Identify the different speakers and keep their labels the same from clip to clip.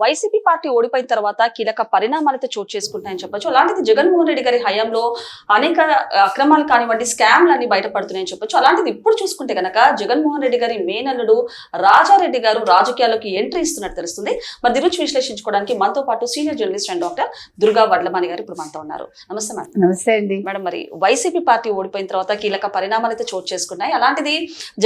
Speaker 1: YCP party ఓడిపోయిన తర్వాత కీలక పరిణామాలతో చోటు చేసుకుంటాయని చెప్పొచ్చు. అలాంటిది జగన్మోహన్ రెడ్డి గారి హయాంలో అనేక అక్రమాలు కానివ్వండి స్కామ్లు అన్ని బయటపడుతున్నాయని చెప్పొచ్చు. అలాంటిది ఇప్పుడు చూసుకుంటే గనక జగన్మోహన్ రెడ్డి గారి మేనల్లుడు రాజారెడ్డి గారు రాజకీయాల్లోకి ఎంట్రీ ఇస్తున్నట్టు తెలుస్తుంది. మరి దీని గురించి విశ్లేషించుకోవడానికి మనతో పాటు senior journalist and doctor Durga Vadlamani గారు ఇప్పుడు మనతో ఉన్నారు. నమస్తే మేడం.
Speaker 2: నమస్తే అండి.
Speaker 1: మేడం మరి వైసీపీ పార్టీ ఓడిపోయిన తర్వాత కీలక పరిణామాలు అయితే చోటు చేసుకున్నాయి అలాంటిది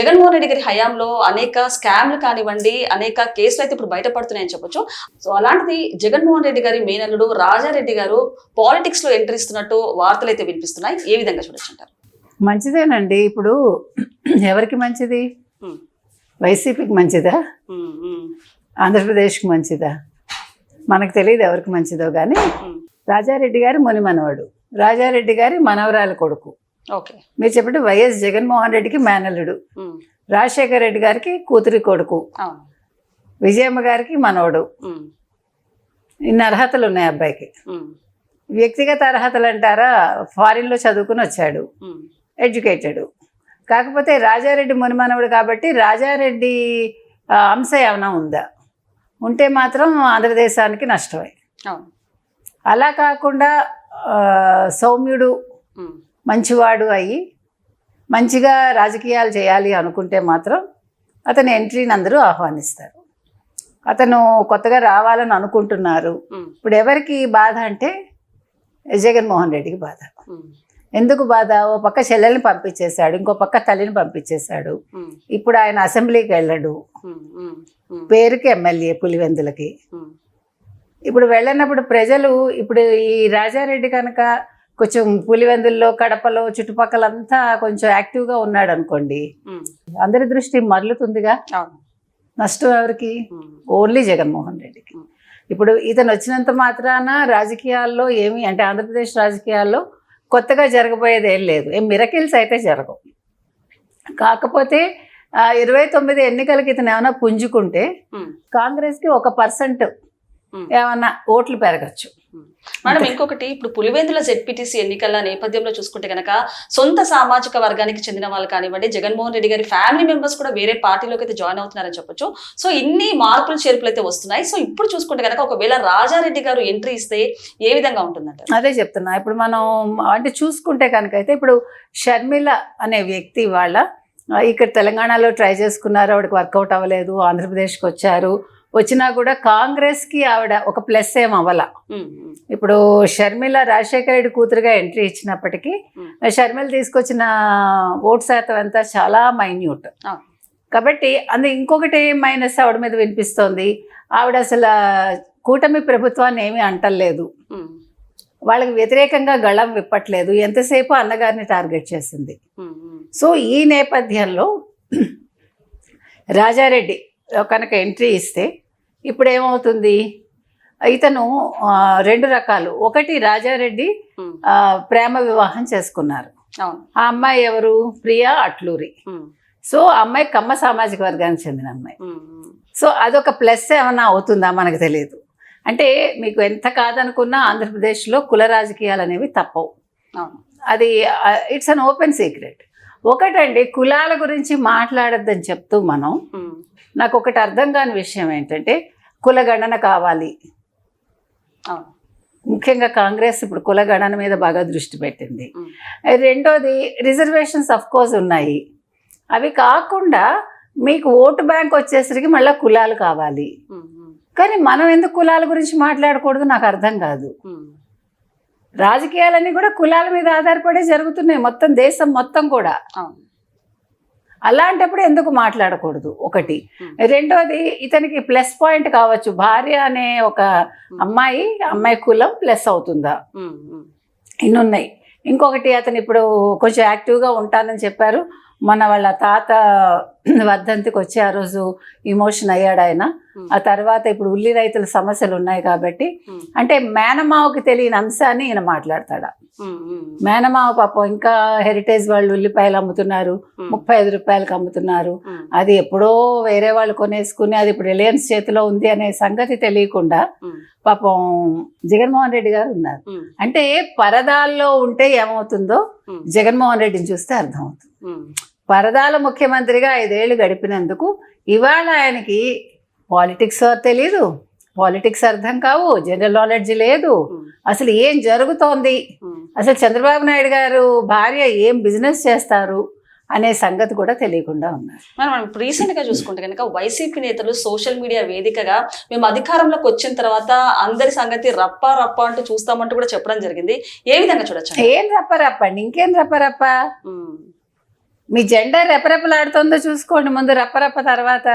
Speaker 1: జగన్మోహన్ రెడ్డి గారి హయాంలో అనేక స్కామ్లు కానివ్వండి అనేక కేసులు అయితే ఇప్పుడు బయటపడుతున్నాయని చెప్పొచ్చు. సో అలాంటిది జగన్మోహన్ రెడ్డి గారి మేనల్లుడు రాజారెడ్డి గారు పాలిటిక్స్లో ఎంట్రీ ఇస్తున్నట్టు వార్తలు అయితే వినిపిస్తున్నాయి. ఏ విధంగా చూడొచ్చు అంటారు
Speaker 2: మంచిదేనండి. ఇప్పుడు ఎవరికి మంచిది? వైసీపీకి మంచిదా? ఆంధ్రప్రదేశ్కి మంచిదా? మనకు తెలియదు ఎవరికి మంచిదో కానీ. రాజారెడ్డి గారి ముని మనవడు రాజారెడ్డి గారి మనవరాలి కొడుకు.
Speaker 1: ఓకే.
Speaker 2: మీరు చెప్పండి వైఎస్ జగన్మోహన్ రెడ్డికి మేనల్లుడు. రాజశేఖర రెడ్డి గారికి కూతురి కొడుకు.
Speaker 1: అవును.
Speaker 2: విజయమ్మ గారికి మనవడు.
Speaker 1: ఉమ్,
Speaker 2: ఇన్ని అర్హతలు ఉన్నాయి అబ్బాయికి. వ్యక్తిగత అర్హతలు అంటారా? ఫారిన్లో చదువుకుని వచ్చాడు. ఎడ్యుకేటెడ్. కాకపోతే రాజారెడ్డి మునిమానవుడు కాబట్టి రాజారెడ్డి అంశ ఏమైనా ఉందా? ఉంటే మాత్రం ఆంధ్రదేశానికి నష్టమే. అలా కాకుండా సౌమ్యుడు మంచివాడు అయ్యి మంచిగా రాజకీయాలు చేయాలి అనుకుంటే మాత్రం అతని ఎంట్రీని అందరూ ఆహ్వానిస్తారు. అతను కొత్తగా రావాలని అనుకుంటున్నారు. ఇప్పుడు ఎవరికి బాధ అంటే జగన్మోహన్ రెడ్డికి బాధ. ఎందుకు బాధ? ఓ పక్క చెల్లెల్ని పంపించేశాడు ఇంకో పక్క తల్లిని పంపించేశాడు. ఇప్పుడు ఆయన అసెంబ్లీకి వెళ్ళడు. పేరుకి ఎమ్మెల్యే పులివెందులకి. ఇప్పుడు వెళ్ళినప్పుడు ప్రజలు ఇప్పుడు ఈ రాజారెడ్డి కనుక కొంచెం పులివెందుల్లో కడపలో చుట్టుపక్కలంతా కొంచెం యాక్టివ్గా ఉన్నాడు అనుకోండి అందరి దృష్టి మరలుతుందిగా?
Speaker 1: అవును.
Speaker 2: నష్టం ఎవరికి? ఓన్లీ జగన్మోహన్ రెడ్డికి.
Speaker 1: Hmm.
Speaker 2: ఇప్పుడు ఇతను వచ్చినంత మాత్రాన రాజకీయాల్లో ఏమి అంటే ఆంధ్రప్రదేశ్ రాజకీయాల్లో కొత్తగా జరగబోయేది ఏం లేదు. ఏం మిరకిల్స్ అయితే జరగవు. కాకపోతే ఇరవై తొమ్మిది ఎన్నికలకి ఇతను ఏమైనా పుంజుకుంటే
Speaker 1: ఉమ్,
Speaker 2: కాంగ్రెస్కి ఒక పర్సెంట్
Speaker 1: Hmm.
Speaker 2: ఏమన్నా ఓట్లు పెరగచ్చు.
Speaker 1: మేడం ఇంకొకటి ఇప్పుడు పులివెందుల జెడ్పీటీసీ ఎన్నికల నేపథ్యంలో చూసుకుంటే కనుక సొంత సామాజిక వర్గానికి చెందిన వాళ్ళు కానివ్వండి జగన్మోహన్ రెడ్డి గారి ఫ్యామిలీ మెంబర్స్ కూడా వేరే పార్టీలోకి అయితే జాయిన్ అవుతున్నారని చెప్పొచ్చు. సో ఇన్ని మార్పులు చేర్పులు అయితే వస్తున్నాయి. సో ఇప్పుడు చూసుకుంటే కనుక ఒకవేళ రాజారెడ్డి గారు ఎంట్రీ ఇస్తే ఏ విధంగా ఉంటుందంటారు?
Speaker 2: అదే చెప్తున్నా. ఇప్పుడు మనం అంటే చూసుకుంటే కనుక అయితే ఇప్పుడు షర్మిల అనే వ్యక్తి వాళ్ళ ఇక్కడ తెలంగాణలో ట్రై చేసుకున్నారు ఆవిడకి వర్కౌట్ అవ్వలేదు ఆంధ్రప్రదేశ్కి వచ్చారు. వచ్చినా కూడా కాంగ్రెస్కి ఆవిడ ఒక ప్లస్ ఏం అవ్వాల. ఇప్పుడు షర్మిల రాజశేఖర రెడ్డి కూతురుగా ఎంట్రీ ఇచ్చినప్పటికీ. షర్మిల తీసుకొచ్చిన ఓట్ శాతం అంతా చాలా మైన్యూట్. కాబట్టి అందు ఇంకొకటి మైనస్ ఆవిడ మీద వినిపిస్తోంది ఆవిడ అసలు కూటమి ప్రభుత్వాన్ని ఏమీ అంటలేదు. వాళ్ళకి వ్యతిరేకంగా గళం విప్పట్లేదు. ఎంతసేపు అన్నగారిని టార్గెట్ చేసింది. సో ఈ నేపథ్యంలో రాజారెడ్డి కనుక ఎంట్రీ ఇస్తే ఇప్పుడు ఏమవుతుంది ఇతను రెండు రకాలు. ఒకటి రాజారెడ్డి ప్రేమ వివాహం చేసుకున్నారు.
Speaker 1: అవును.
Speaker 2: ఆ అమ్మాయి ఎవరు? ప్రియా అట్లూరి. సో అమ్మాయి కమ్మ సామాజిక వర్గానికి చెందిన అమ్మాయి. సో అదొక ప్లస్ ఏమైనా అవుతుందా మనకు తెలియదు. అంటే మీకు ఎంత కాదనుకున్నా ఆంధ్రప్రదేశ్లో కుల రాజకీయాలు అనేవి తప్పవు. అది ఇట్స్ అన్ ఓపెన్ సీక్రెట్ ఒకటండి కులాల గురించి మాట్లాడొద్దని చెప్తూ మనం నాకు ఒకటి అర్థం కాని విషయం ఏంటంటే కులగణన కావాలి. ముఖ్యంగా కాంగ్రెస్ ఇప్పుడు కులగణన మీద బాగా దృష్టి పెట్టింది. రెండోది రిజర్వేషన్స్ అఫ్ కోర్స్ ఉన్నాయి. అవి కాకుండా మీకు ఓటు బ్యాంక్ వచ్చేసరికి మళ్ళీ కులాలు కావాలి. కానీ మనం ఎందుకు కులాల గురించి మాట్లాడకూడదు నాకు అర్థం కాదు. రాజకీయాలన్నీ కూడా కులాల మీద ఆధారపడే జరుగుతున్నాయి. మొత్తం దేశం మొత్తం కూడా. అలాంటప్పుడు ఎందుకు మాట్లాడకూడదు? ఒకటి. రెండోది ఇతనికి ప్లస్ పాయింట్ కావచ్చు. భార్య అనే ఒక అమ్మాయి అమ్మాయి కులం ప్లస్ అవుతుందా?
Speaker 1: ఉమ్, ఉమ్,
Speaker 2: ఇన్ని ఉన్నాయి ఇంకొకటి అతను ఇప్పుడు కొంచెం యాక్టివ్గా ఉంటానని చెప్పారు. మన వాళ్ళ తాత వర్ధంతికి వచ్చి ఆ రోజు ఇమోషన్ అయ్యాడు ఆయన.
Speaker 1: ఉమ్,
Speaker 2: ఆ తర్వాత ఇప్పుడు ఉల్లి రైతుల సమస్యలు ఉన్నాయి కాబట్టి
Speaker 1: ఉమ్,
Speaker 2: అంటే మేనమావకి తెలియని అంశాన్ని ఈయన మాట్లాడతాడా.
Speaker 1: ఉమ్,
Speaker 2: మేనమావ పాపం ఇంకా హెరిటేజ్ వాళ్ళు ఉల్లిపాయలు అమ్ముతున్నారు. ముప్పై ఐదు రూపాయలకి అమ్ముతున్నారు. అది ఎప్పుడో వేరే వాళ్ళు కొనేసుకుని అది ఇప్పుడు రిలయన్స్ చేతిలో ఉంది అనే సంగతి తెలియకుండా పాపం జగన్మోహన్ రెడ్డి గారు ఉన్నారు. అంటే పరదాల్లో ఉంటే ఏమవుతుందో జగన్మోహన్ రెడ్డిని చూస్తే అర్థమవుతుంది.
Speaker 1: ఉమ్,
Speaker 2: పరదాల ముఖ్యమంత్రిగా ఐదేళ్ళు గడిపినందుకు ఇవాళ ఆయనకి పాలిటిక్స్ తెలియదు పాలిటిక్స్ అర్థం కావు జనరల్ నాలెడ్జ్ లేదు. అసలు ఏం జరుగుతోంది? అసలు చంద్రబాబు నాయుడు గారు భార్య ఏం బిజినెస్ చేస్తారు? అనే సంగతి కూడా తెలియకుండా ఉన్నారు.
Speaker 1: మనం ఇప్పుడు రీసెంట్గా చూసుకుంటే కనుక వైసీపీ నేతలు సోషల్ మీడియా వేదికగా మేము అధికారంలోకి వచ్చిన తర్వాత అందరి సంగతి రప్ప రప్ప అంటూ చూస్తామంటూ కూడా చెప్పడం జరిగింది. ఏ విధంగా చూడొచ్చు?
Speaker 2: ఏం రప్పరప్ప అండి? ఇంకేం రప్పరప్ప మీ జెండా రెపరెపలాడుతుందో చూసుకోండి ముందు రప్పరప్ప తర్వాత.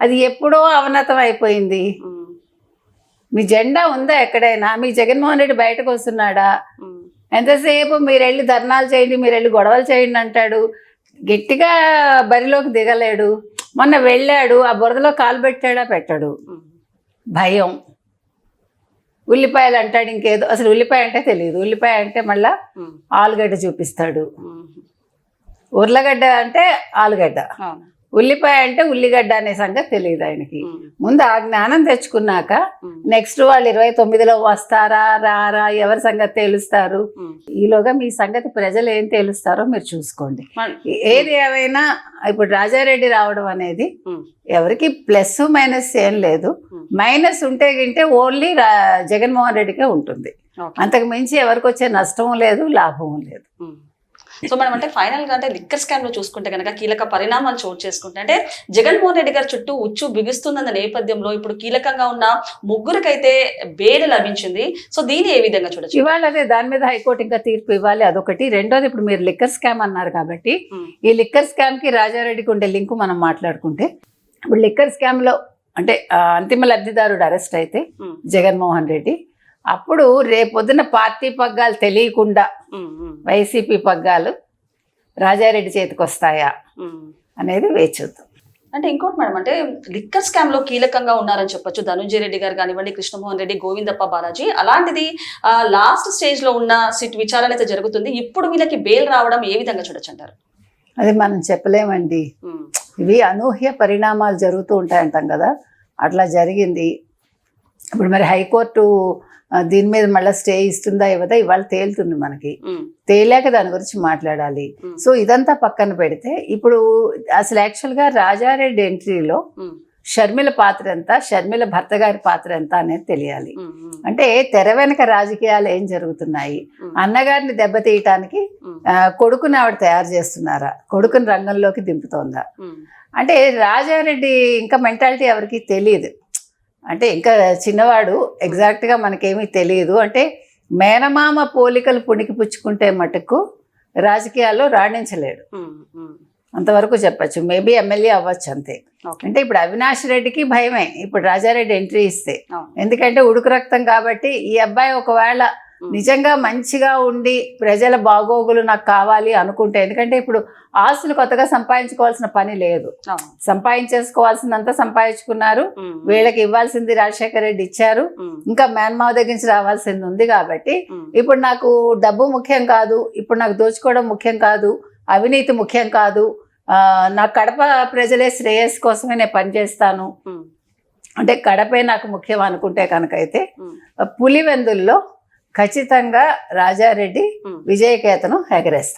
Speaker 2: అది ఎప్పుడో అవనతం అయిపోయింది. మీ జెండా ఉందా ఎక్కడైనా? మీ జగన్మోహన్ రెడ్డి బయటకు వస్తున్నాడా? ఎంతసేపు మీరు వెళ్ళి ధర్నాలు చేయండి మీరు వెళ్ళి గొడవలు చేయండి అంటాడు. గట్టిగా బరిలోకి దిగలేడు. మొన్న వెళ్ళాడు ఆ బురదలో కాలు పెట్టాడా? పెట్టాడు. భయం. ఉల్లిపాయలు అంటాడు ఇంకేదో. అసలు ఉల్లిపాయ అంటే తెలియదు ఉల్లిపాయ అంటే మళ్ళా ఆలుగడ్డ చూపిస్తాడు. ఉర్లగడ్డ అంటే ఆలుగడ్డ. ఉల్లిపాయ అంటే ఉల్లిగడ్డ అనే సంగతి తెలియదు ఆయనకి. ముందు ఆ జ్ఞానం తెచ్చుకున్నాక నెక్స్ట్ వాళ్ళు ఇరవై తొమ్మిదిలో వస్తారా రారా ఎవరి సంగతి తేలుస్తారు? ఈలోగా మీ సంగతి ప్రజలు ఏం తేలుస్తారో మీరు చూసుకోండి. ఏది ఏమైనా ఇప్పుడు రాజారెడ్డి రావడం అనేది ఎవరికి ప్లస్ మైనస్ ఏం లేదు. మైనస్ ఉంటే గింటే ఓన్లీ జగన్మోహన్ రెడ్డికే ఉంటుంది. అంతకు మించి ఎవరికి వచ్చే నష్టం లేదు లాభం లేదు.
Speaker 1: సో మనం అంటే ఫైనల్గా అంటే లిక్కర్ స్కామ్లో చూసుకుంటే కనుక కీలక పరిణామాలు చోటు చేసుకుంటే అంటే జగన్మోహన్ రెడ్డి గారి చుట్టూ ఉచ్చు బిగుస్తున్న నేపథ్యంలో ఇప్పుడు కీలకంగా ఉన్న ముగ్గురికైతే బెయిల్ లభించింది. సో దీన్ని ఏ విధంగా చూడొచ్చు?
Speaker 2: ఇవాళ అదే దాని మీద హైకోర్టు ఇంకా తీర్పు ఇవ్వాలి అదొకటి. రెండోది ఇప్పుడు మీరు లిక్కర్ స్కామ్ అన్నారు కాబట్టి ఈ లిక్కర్ స్కామ్కి రాజారెడ్డికి ఉండే లింకు మనం మాట్లాడుకుంటే ఇప్పుడు లిక్కర్ స్కామ్లో అంటే అంతిమ లబ్ధిదారుడు అరెస్ట్ అయితే జగన్మోహన్ రెడ్డి. అప్పుడు రేపొద్దున పార్టీ పగ్గాలు తెలియకుండా వైసీపీ పగ్గాలు రాజారెడ్డి చేతికి వస్తాయా. అనేది వేచూద్దాం
Speaker 1: అంటే ఇంకోటి మేడం అంటే లిక్కర్ స్కామ్లో కీలకంగా ఉన్నారని చెప్పొచ్చు. ధనుంజయ రెడ్డి గారు కానివ్వండి కృష్ణమోహన్ రెడ్డి గోవిందప్ప బాలాజీ. అలాంటిది లాస్ట్ స్టేజ్లో ఉన్న సిట్ విచారణ అయితే జరుగుతుంది. ఇప్పుడు వీళ్ళకి బెయిల్ రావడం ఏ విధంగా చూడొచ్చు అంటారు
Speaker 2: అది మనం చెప్పలేమండి. ఇవి అనూహ్య పరిణామాలు జరుగుతూ ఉంటాయంటాం కదా. అట్లా జరిగింది. ఇప్పుడు మరి హైకోర్టు దీని మీద మళ్ళీ స్టే ఇస్తుందా ఇవ్వదా? ఇవాళ తేలుతుంది మనకి. తేలాక దాని గురించి మాట్లాడాలి. సో ఇదంతా పక్కన పెడితే ఇప్పుడు అసలు యాక్చువల్గా రాజారెడ్డి ఎంట్రీలో షర్మిల పాత్ర ఎంత షర్మిల భర్త గారి పాత్ర ఎంత అనేది తెలియాలి. అంటే తెర వెనక రాజకీయాలు ఏం జరుగుతున్నాయి? అన్నగారిని దెబ్బతీయటానికి కొడుకుని ఆవిడ తయారు చేస్తున్నారా? కొడుకుని రంగంలోకి దింపుతోందా? అంటే రాజారెడ్డి ఇంకా మెంటాలిటీ ఎవరికి తెలియదు. అంటే ఇంకా చిన్నవాడు ఎగ్జాక్ట్గా మనకేమీ తెలియదు అంటే మేనమామ పోలికలు పుణికి పుచ్చుకుంటే మటుకు రాజకీయాల్లో రాణించలేడు. అంతవరకు చెప్పచ్చు మేబీ ఎమ్మెల్యే అవ్వచ్చు అంతే. అంటే ఇప్పుడు అవినాష్ రెడ్డికి భయమే ఇప్పుడు రాజారెడ్డి ఎంట్రీ ఇస్తే. ఎందుకంటే ఉడుకు రక్తం కాబట్టి ఈ అబ్బాయి ఒకవేళ. నిజంగా మంచిగా ఉండి ప్రజల బాగోగులు నాకు కావాలి అనుకుంటే ఎందుకంటే ఇప్పుడు ఆస్తులు కొత్తగా సంపాదించుకోవాల్సిన పని లేదు. సంపాదించేసుకోవాల్సిందంతా సంపాదించుకున్నారు. వీళ్ళకి ఇవ్వాల్సింది రాజశేఖర రెడ్డి ఇచ్చారు. ఇంకా మేనమావ దగ్గర నుంచి రావాల్సింది ఉంది కాబట్టి ఇప్పుడు నాకు డబ్బు ముఖ్యం కాదు ఇప్పుడు నాకు దోచుకోవడం ముఖ్యం కాదు అవినీతి ముఖ్యం కాదు నా కడప ప్రజలే శ్రేయస్ కోసమే నేను పనిచేస్తాను. అంటే కడపే నాకు ముఖ్యం అనుకుంటే కనుకైతే పులివెందుల్లో ఖచ్చితంగా రాజారెడ్డి. విజయకేతను ఎగరేస్తారు